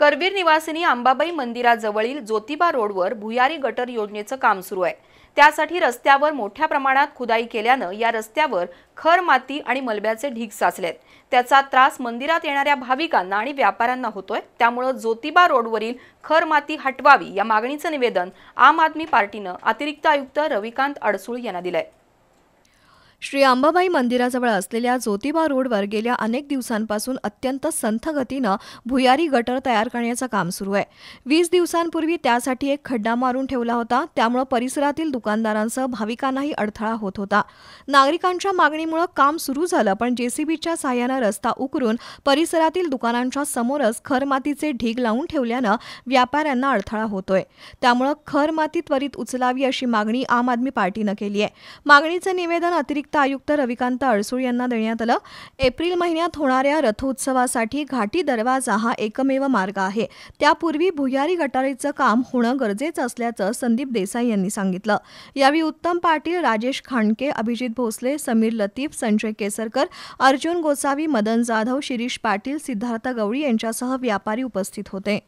करवीर निवासिनी अंबाबाई मंदिराजवळील ज्योतिबा रोडवर भुयारी गटर योजनेचं काम सुरू आहे. त्यासाठी रस्त्यावर मोठ्या प्रमाणात खुदाई केल्यानं या रस्त्यावर खर माती आणि मलब्याचे ढीग साचलेत. त्याचा त्रास मंदिरात येणाऱ्या भाविकांना आणि व्यापाऱ्यांना होतोय. त्यामुळं ज्योतिबा रोडवरील खर माती हटवावी या मागणीचं निवेदन आम आदमी पार्टीनं अतिरिक्त आयुक्त रविकांत अडसूळ यांना दिलंय. श्री अंबाबाई मंदिराजवळ असलेल्या ज्योतिबा रोडवर गेल्या अनेक दिवसांपासून अत्यंत संथ गतीनं भुयारी गटर तयार करण्याचं काम सुरू आहे. वीस दिवसांपूर्वी त्यासाठी एक खड्डा मारून ठेवला होता. त्यामुळं परिसरातील दुकानदारांसह भाविकांनाही अडथळा होत होता. नागरिकांच्या मागणीमुळे काम सुरू झालं पण जेसीबीच्या सहाय्यानं रस्ता उकरून परिसरातील दुकानांच्या समोरच खरमातीचे ढीग लावून ठेवल्यानं व्यापाऱ्यांना अडथळा होतोय. त्यामुळं खरमाती त्वरित उचलावी अशी मागणी आम आदमी पार्टीनं केली आहे. मागणीचं निवेदन अतिरिक्त अतिरिक्त आयुक्त रविकांत अडसूळ यांना देण्यात आलं. एप्रिल महिन्यात होणाऱ्या रथोत्सवासाठी घाटी दरवाजा हा एकमेव मार्ग आहे. त्यापूर्वी भुयारी गटारीचं काम होणं गरजेचं असल्याचं संदीप देसाई यांनी सांगितलं. यावेळी उत्तम पाटील राजेश खांडके अभिजित भोसले समीर लतीफ संजय केसरकर अर्जुन गोसावी मदन जाधव शिरीष पाटील सिद्धार्थ गवळी यांच्यासह व्यापारी उपस्थित होते.